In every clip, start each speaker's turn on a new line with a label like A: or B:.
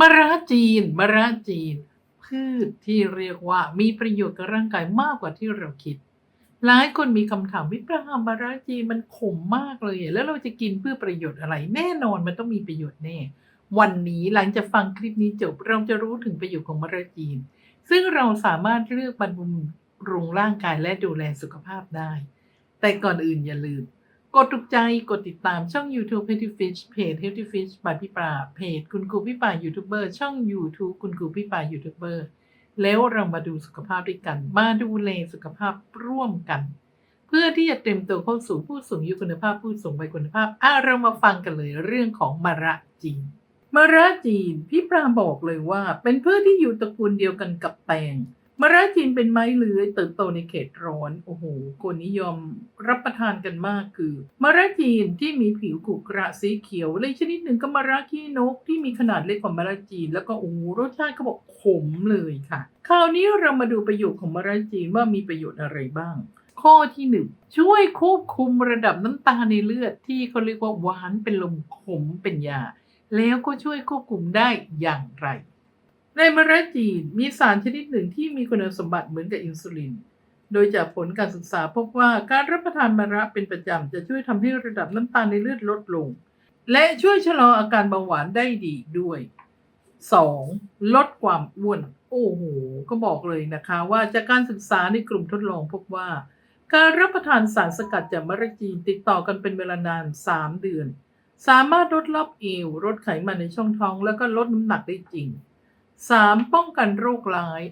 A: มะระจีนมะระจีน พืชที่เรียกว่ามีประโยชน์กับร่างกายมากกว่าที่เราคิด หลายคนมีคำถามวิปรามมะระจีนมันขมมากเลย แล้วเราจะกินเพื่อประโยชน์อะไร แน่นอนมันต้องมีประโยชน์แน่ วันนี้หลังจากฟังคลิปนี้จบเราจะรู้ถึงประโยชน์ของมะระจีน ซึ่งเราสามารถเลือกบำรุงร่างกายและดูแลสุขภาพได้ แต่ก่อนอื่นอย่าลืม กดถูกใจกดติดตามช่อง YouTube Healthy Fish เพจ Healthy Fish บายพี่ปลาเพจคุณครูพี่ปลายูทูบเบอร์ช่อง YouTube คุณครูพี่ปลายูทูบเบอร์แล้วเรามาดูสุขภาพด้วยกัน มาดูแลสุขภาพร่วมกัน เพื่อที่จะเต็มตัวเข้าสู่ผู้สูงอายุคุณภาพผู้สูงวัยคุณภาพอะเรามาฟังกันเลยเรื่องของมะระจีนมะระจีนพี่ปลาบอกเลยว่า เป็นพืชที่อยู่ตระกูลเดียวกันกับแตง มะระจีนเป็นไม้เลื้อยเติบโตในเขตร้อน โอ้โห คนนิยมรับประทานกันมากคือมะระจีนที่มีผิวขรุขระสีเขียวและอีกชนิดหนึ่งก็มะระขี้นกที่มีขนาดเล็กกว่ามะระจีน แล้วก็โอ้โหรสชาติเขาบอกขมเลยค่ะ คราวนี้เรามาดูประโยชน์ของมะระจีนว่ามีประโยชน์อะไรบ้าง ข้อที่หนึ่งช่วยควบคุมระดับน้ำตาลในเลือดที่เขาเรียกว่าหวานเป็นลมขมเป็นยา แล้วก็ช่วยควบคุมได้อย่างไร ในมะระจีนมีสารชนิดหนึ่งที่มีคุณสมบัติเหมือนกับอินซูลิน โดยจากผลการศึกษาพบว่าการรับประทานมะระเป็นประจำจะช่วยทำให้ระดับน้ำตาลในเลือดลดลง และช่วยชะลออาการเบาหวานได้ดีด้วย 2. ลดความอ้วน โอ้โห ก็บอกเลยนะคะว่าจากการศึกษาในกลุ่มทดลองพบว่า การรับประทานสารสกัดจากมะระจีนติดต่อกันเป็นเวลานาน 3 เดือน สามารถลดรอบเอวลดไขมันในช่องท้อง แล้วก็ลดน้ำหนักได้จริง 3. ป้องกันโรคร้าย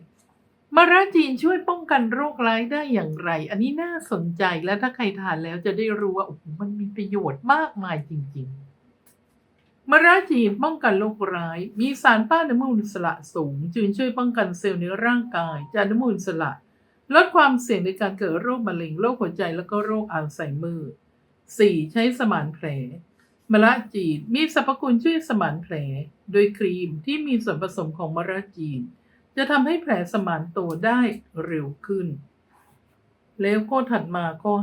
A: มะระจีนช่วยป้องกันโรคร้ายได้อย่างไร อันนี้น่าสนใจและถ้าใครทานแล้วจะได้รู้ว่าโอ้โหมันมีประโยชน์มากมายจริง ๆมะระจีนป้องกันโรคร้าย มีสารต้านอนุมูลอิสระสูง จึงช่วยป้องกันเซลล์ในร่างกายจากอนุมูลอิสระ ลดความเสี่ยงในการเกิดโรคมะเร็งโรคหัวใจแล้วก็โรคอัลไซเมอร์ 4. ใช้สมานแผล มะระจีนมีสรรพคุณช่วยสมานแผล โดยครีมที่มีส่วนผสมของมะระจีน จะทำให้แผลสมานโตได้เร็วขึ้น แล้วก็ถัดมาข้อ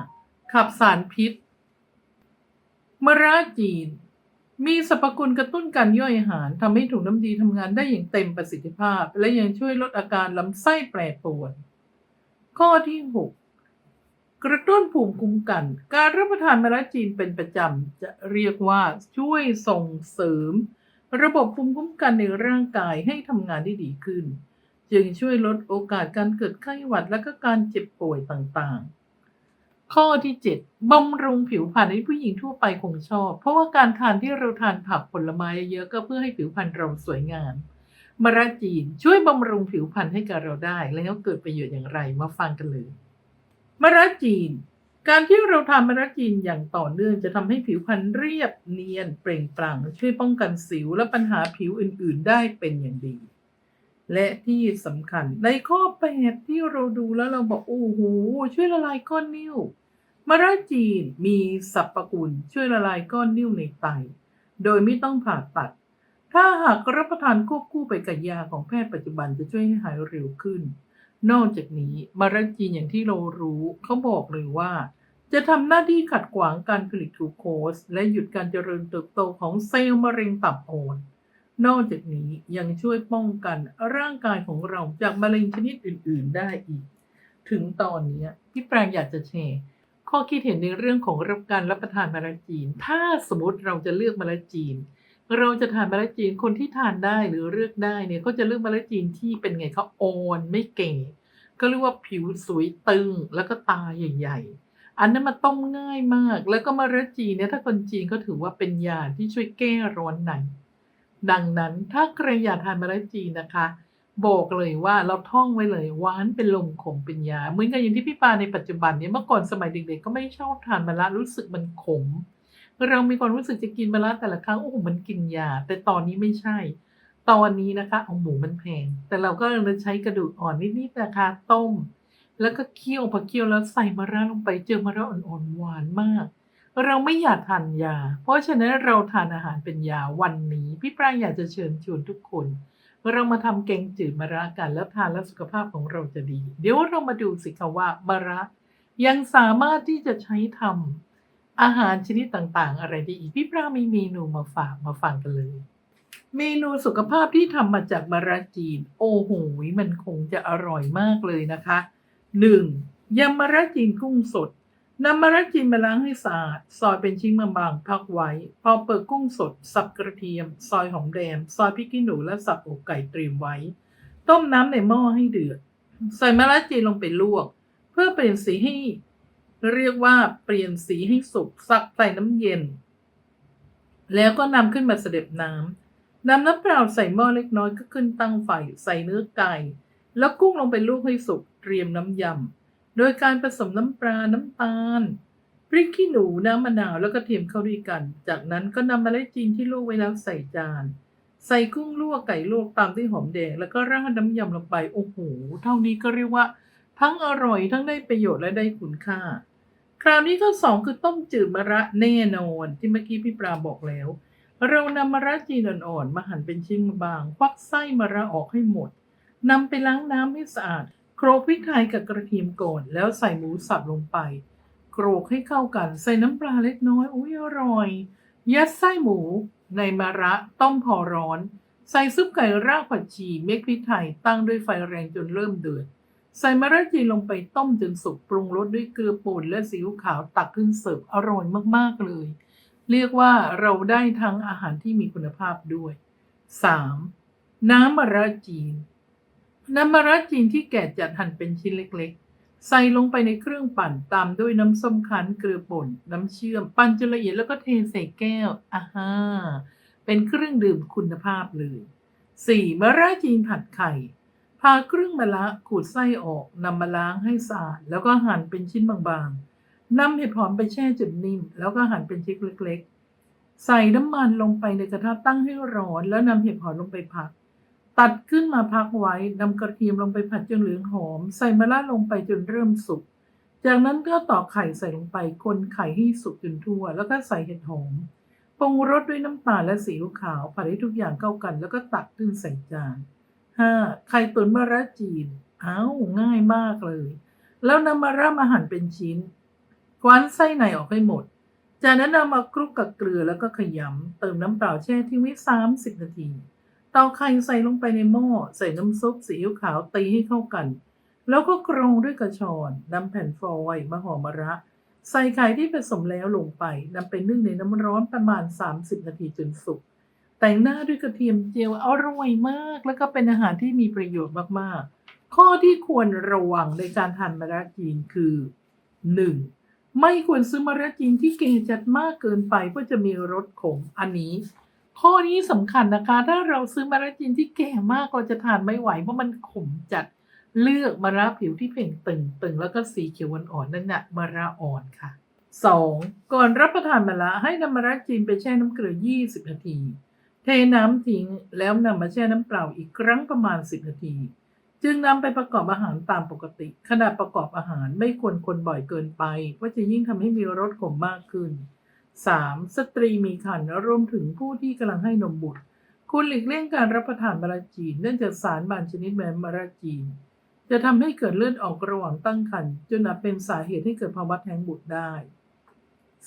A: 5 ขับสารพิษ มะระจีน มีสรรพคุณกระตุ้นการย่อยอาหารทำให้ถุงน้ำดีทำงานได้อย่างเต็มประสิทธิภาพ และยังช่วยลดอาการลำไส้แปรปรวน ข้อที่ 6 กระตุ้นภูมิคุ้มกัน การรับประทานมะระจีนเป็นประจำจะเรียกว่าช่วยส่งเสริม ระบบภูมิคุ้มกันในร่างกายให้ทำงานได้ดีขึ้น จึงช่วยลดโอกาสการเกิดไข้หวัดและก็การเจ็บป่วยต่างๆ ข้อที่ 7บำรุงผิวพรรณให้ผู้หญิงทั่วไปคงชอบ เพราะว่าการทานที่เราทานผักผลไม้เยอะก็เพื่อให้ผิวพรรณเราสวยงามมะระจีนช่วยบำรุงผิวพรรณให้กับเราได้ แล้วเกิดประโยชน์อย่างไรมาฟังกันเลย มะระจีน การที่เราทานมะระจีนอย่างต่อเนื่องจะทำให้ผิวพรรณเรียบเนียนเปล่งปลั่ง ช่วยป้องกันสิวและปัญหาผิวอื่น ๆ ได้เป็นอย่างดี และที่สำคัญในข้อแปดที่เราดูแล้วเราบอก โอ้โห ช่วยละลายก้อนนิ่วมะระจีนมีสรรพคุณช่วยละลายก้อนนิ่วในไต โดยไม่ต้องผ่าตัด ถ้าหากรับประทานควบคู่ไปกับยาของแพทย์ปัจจุบันจะช่วยให้หายเร็วขึ้น นอกจากนี้มะระจีนอย่างที่เรารู้เขาบอกเลยว่า จะทำหน้าที่ขัดขวางการผลิตกลูโคส และหยุดการเจริญเติบโตของเซลล์มะเร็งตับอ่อนนอกจากนี้ยังช่วยป้องกันร่างกายของเราจากมะเร็งชนิดอื่น ๆ ได้อีก ถึงตอนนี้พี่แปลงอยากจะแชร์ข้อคิดเห็นในเรื่องของรับการรับประทานมะระจีน ถ้าสมมติเราจะเลือกมะระจีน เราจะทานมะระจีนคนที่ทานได้หรือเลือกได้เนี่ยก็จะเลือกมะระจีนที่เป็นไงเขาออนไม่เก่ก็เรียกว่าผิวสวยตึงแล้วก็ตาใหญ่ๆ อันนั้นมาต้มง่ายมาก แล้วก็มะระจีนเนี่ยถ้าคนจีนก็ถือว่าเป็นยาที่ช่วยแก้ร้อนในดังนั้นถ้าใครอยากทานมะระจีนนะคะ บอกเลยว่าเราท่องไว้เลยหวานเป็นลมขมเป็นยาเหมือนกันอย่างที่พี่ปาในปัจจุบันเนี่ยเมื่อก่อนสมัยเด็กๆ ก็ไม่ชอบทานมะระรู้สึกมันขม เรามีความรู้สึกจะกินมะระแต่ละครั้งโอ้โหมันกินยา แต่ตอนนี้ไม่ใช่ ตอนนี้นะคะเอาหมูมันแพง แต่เราก็เลยใช้กระดูกอ่อนนิดๆนะคะต้ม แล้วก็เคี่ยวพอเคี่ยวแล้วใส่มะระลงไปเจอมะระอ่อนๆหวานมาก เราไม่อยากทานยา เพราะฉะนั้นเราทานอาหารเป็นยาวันนี้ พี่ปรางอยากจะเชิญชวนทุกคนเรามาทำแกงจืดมะระกันแล้วทานแล้วสุขภาพของเราจะดี เดี๋ยวเรามาดูสิคะว่ามะระยังสามารถที่จะใช้ทำ อาหารชนิดต่างๆ อะไรด้อีกพี่ปรามีเมนูมาฝากมาฟังกันเลย เมนูสุขภาพที่ทำมาจากมะระจีน โอ้โหมันคงจะอร่อยมากเลยนะคะ 1. ยำมะระจีนกุ้งสดนำมะระจีนมาล้างให้สะอาดซอยเป็นชิ้นบางๆพักไว้ พอเปิดกุ้งสด สับกระเทียม ซอยหอมแดงซอยพริกขี้หนูและสับอกไก่เตรียมไว้ ต้มน้ำในหม้อให้เดือด ใส่มะระจีนลงไปลวก เพื่อเปลี่ยนสีให้ เรียกว่าเปลี่ยนสีให้สุกสักใส่น้ำเย็น แล้วก็นำขึ้นมาเสด็จน้ำนำน้ำเปล่าใส่หม้อเล็กน้อยก็ขึ้นตั้งไฟใส่เนื้อไก่ แล้วกุ้งลงไปลวกให้สุกเตรียมน้ำยำโดยการผสมน้ำปลาน้ำตาลพริกขี้หนูน้ำมะนาวแล้วก็เทียมเข้าด้วยกัน จากนั้นก็นำเมล็ดจีนที่ลวกไว้แล้วใส่จาน ใส่กุ้งลวกไก่ลวกตามด้วยหอมแดง แล้วก็ราดน้ำยำลงไปโอ้โหเท่านี้ก็เรียกว่า ทั้งอร่อยทั้งได้ประโยชน์และได้คุณค่า คราวนี้ข้อสองคือต้มจืดมะระแน่นอนที่เมื่อกี้พี่ปลาบอกแล้ว เรานำมะระจีนอ่อนๆมาหั่นเป็นชิ้นบางควักไส้มะระออกให้หมดนำไปล้างน้ำให้สะอาด โครกพริกไทยกับกระเทียมก่อน แล้วใส่หมูสับลงไปโครกให้เข้ากัน ใส่น้ำปลาเล็กน้อยอุ้ยอร่อย ยัดไส้หมูในมะระต้มพอร้อน ใส่ซุปไก่รากผักชีเม็ดพริกไทยตั้งด้วยไฟแรงจนเริ่มเดือด ใส่มะระจีลงไปต้มจนสุกปรุงรสด้วยเกลือป่นและซีอิ๊วขาวตักขึ้นเสิร์ฟอร่อยมากๆเลย เรียกว่าเราได้ทั้งอาหารที่มีคุณภาพด้วย 3. น้ำมะระจีน น้ำมะระจีนที่แกะจัดหั่นเป็นชิ้นเล็กๆ ใส่ลงไปในเครื่องปั่นตามด้วยน้ำส้มคั้นเกลือป่น น้ำเชื่อม ปั่นจนละเอียดแล้วก็เทใส่แก้วอ่าฮะเป็นเครื่องดื่มคุณภาพเลย 4. มะระจีนผัดไข่ พาเครื่องมะระขูดไส้ออกนำมาล้างให้สะอาดแล้วก็หั่นเป็นชิ้นบางๆนำเห็ดหอมไปแช่จนนิ่ม แล้วก็หั่นเป็นชิ้นเล็กๆ ใส่น้ำมันลงไปในกระทะตั้งให้ร้อน แล้วนำเห็ดหอมลงไปผัดตัดขึ้นมาพักไว้นำกระเทียมลงไปผัดจนเหลืองหอม ใส่มะระลงไปจนเริ่มสุก จากนั้นก็ตอกไข่ใส่ลงไปคนไข่ให้สุกจนทั่ว แล้วก็ใส่เห็ดหอมปรุงรสด้วยน้ำตาลและซีอิ๊วขาวผัดให้ทุกอย่างเข้ากัน แล้วก็ตักขึ้นใส่จาน ห้าไข่ตุ๋นมะระจีนอ้าวง่ายมากเลย แล้วนำมะระมาหั่นเป็นชิ้น คว้านไส้ในออกให้หมด จากนั้นนำมาคลุกกับเกลือแล้วก็ขยำ เติมน้ำเปล่าแช่ทิ้งไว้สามสิบนาทีเตาไข่ใส่ลงไปในหม้อ ใส่น้ำซุปซีอิ๊วขาวตีให้เข้ากัน แล้วก็กรองด้วยกระชอนนำแผ่นฟอยล์มาห่อมะระ ใส่ไข่ที่ผสมแล้วลงไปนำไปนึ่งในน้ำร้อนประมาณ 30 นาทีจนสุก แต่งหน้าด้วยกระเทียมเจียวอร่อยมาก แล้วก็เป็นอาหารที่มีประโยชน์มากๆ ข้อที่ควรระวังในการทานมะระจีนคือ 1. ไม่ควรซื้อมะระจีนที่เกจัดมากเกินไปเพราะจะมีรสขมอันนี้ ข้อนี้สำคัญนะคะ ถ้าเราซื้อมะระจีนที่แก่มากเราจะทานไม่ไหวเพราะมันขมจัดเลือกมะระผิวที่เพ่งตึงตึงแล้วก็สีเขียวอ่อนๆนั่นน่ะมะระอ่อนค่ะ 2. ก่อนรับประทานมะระให้นำมะระจีนไปแช่น้ำเกลือ 20 นาที เทน้ำทิ้งแล้วนำมาแช่น้ำเปล่าอีกครั้งประมาณ 10 นาที จึงนำไปประกอบอาหารตามปกติ ขณะประกอบอาหารไม่ควรคนบ่อยเกินไปเพราะจะยิ่งทำให้มีรสขมมากขึ้น 3. สตรีมีครรภ์รวมถึงผู้ที่กำลังให้นมบุตรควรหลีกเลี่ยงการรับประทานมะระจีนเนื่องจากสารบางชนิดแบบมะระจีน จะทำให้เกิดเลือดออกระหว่างตั้งครรภ์จนอาจเป็นสาเหตุให้เกิดภาวะแท้งบุตรได้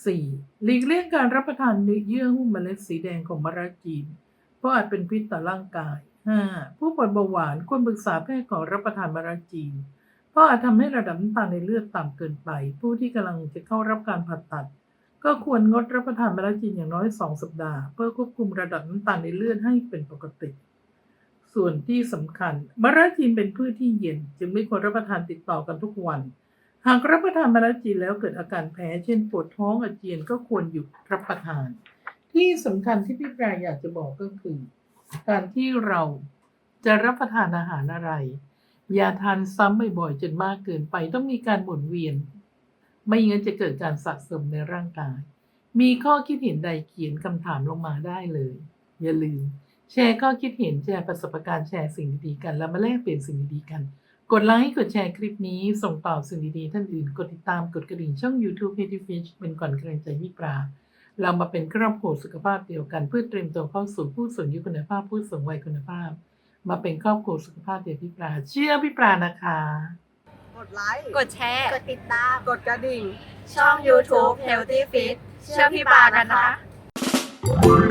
A: 4. หลีกเลี่ยงการรับประทานเนื้อเยื่อหุ้มเมล็ดสีแดงของมะระจีน เพราะอาจเป็นพิษต่อร่างกาย 5. ผู้ป่วยเบาหวานควรปรึกษาแพทย์ก่อนรับประทานมะระจีน เพราะอาจทำให้ระดับน้ำตาลในเลือดต่ำเกินไป ผู้ที่กำลังจะเข้ารับการผ่าตัด ก็ควรงดรับประทานมะระจีนอย่างน้อย 2 สัปดาห์ เพื่อควบคุมระดับน้ำตาลในเลือดให้เป็นปกติ ส่วนที่สำคัญมะระจีนเป็นพืชที่เย็น จึงไม่ควรรับประทานติดต่อกันทุกวัน หากรับประทานมะระจีนแล้วเกิดอาการแพ้ เช่นปวดท้องอาเจียนก็ควรหยุดรับประทาน ที่สำคัญที่พี่ปรายอยากจะบอกก็คือ การที่เราจะรับประทานอาหารอะไร อย่าทานซ้ำบ่อยๆจนมากเกินไปต้องมีการหมุนเวียน ไม่งั้นจะเกิดการสะสมในร่างกาย มีข้อคิดเห็นใดเขียนคำถามลงมาได้เลย อย่าลืม แชร์ข้อคิดเห็นแชร์ประสบการณ์แชร์สิ่งดีๆกัน แล้วมาแลกเปลี่ยนสิ่งดีๆกัน กดไลค์กดแชร์คลิปนี้ส่งต่อสิ่งดีๆ ท่านอื่น กดติดตามกดกระดิ่งช่อง YouTube h e a d y Fish เป็นก่อนเกรงใจพี่ปลา เรามาเป็นครอบครัวสุขภาพเดียวกัน เพื่อเตรียมตัวเข้าสู่ผู้สูงอายุคุณภาพ ผู้สูงวัยคุณภาพ มาเป็นครอบครัวสุขภาพเดียวพี่ปลา เชื่อพี่ปลานะคะ
B: กดไลค์
C: กดแชร์
D: กดติดตาม
B: กดกระดิ่ง
C: ช่อง YouTube Healthy Fit เชื่อพี่ปากันนะคะ